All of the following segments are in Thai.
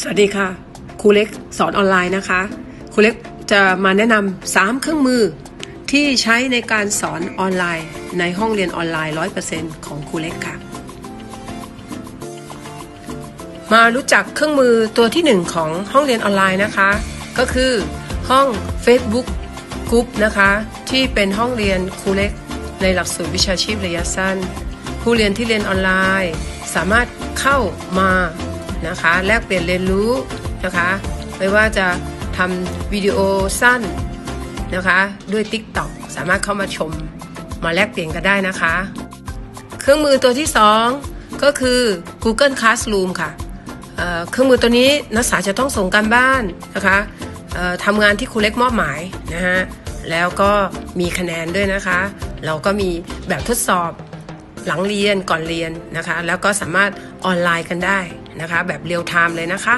สวัสดีค่ะครูเล็กสอนออนไลน์นะคะครูเล็กจะมาแนะนำา3เครื่องมือที่ใช้ในการสอนออนไลน์ ในห้องเรียนออนไลน์ 100%ของครูเล็กค่ะ มารู้จักเครื่องมือตัวที่ 1 ของห้องเรียนออนไลน์นะคะ ก็คือห้อง Facebook Group นะคะ ที่เป็นห้องเรียนครูเล็ก ในหลักสูตรวิชาชีพระยะสั้น ผู้เรียนที่เรียนออนไลน์ สามารถเข้ามา นะคะแลกเปลี่ยนเรียนรู้นะคะไม่ว่าจะทำวิดีโอสั้นนะคะด้วย TikTok สามารถเข้ามาชมมาแลกเปลี่ยนกันได้นะคะ เครื่องมือตัวที่ 2 ก็คือ Google Classroom ค่ะเเครื่องมือตัวนี้นักศึกษาจะต้องส่งการบ้านนะคะทำงานที่ครูเล็กมอบหมายนะฮะแล้วก็มีคะแนนด้วยนะคะ เราก็มีแบบทดสอบ หลังเรียนก่อนเรียนนะคะ แล้วก็สามารถออนไลน์กันได้นะคะ แบบเรียลไทม์เลยนะคะ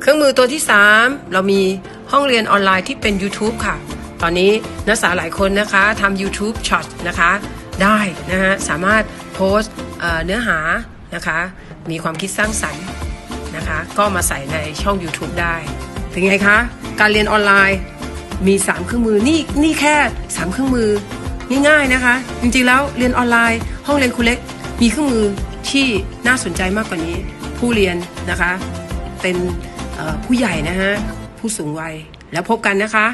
เครื่องมือตัวที่ 3 เรามีห้องเรียนออนไลน์ที่เป็น YouTube ค่ะ ตอนนี้นักศึกษาหลายคนนะคะทำ YouTube Short นะคะ ได้นะฮะสามารถโพสต์เอ่อเนื้อหานะคะ มีความคิดสร้างสรรค์นะคะ ก็มาใส่ในช่อง YouTube ได้เป็นไงคะ การเรียนออนไลน์มี 3 เครื่องมือนี่นี่แค่ 3 เครื่องมือ ง่ายๆนะคะ จริงๆแล้วเรียนออนไลน์ ห้องเรียนครูเล็ก มีเครื่องมือที่น่าสนใจมากกว่านี้ ผู้เรียนนะคะ เป็นผู้ใหญ่นะฮะผู้สูงวัยแล้วพบกันนะคะ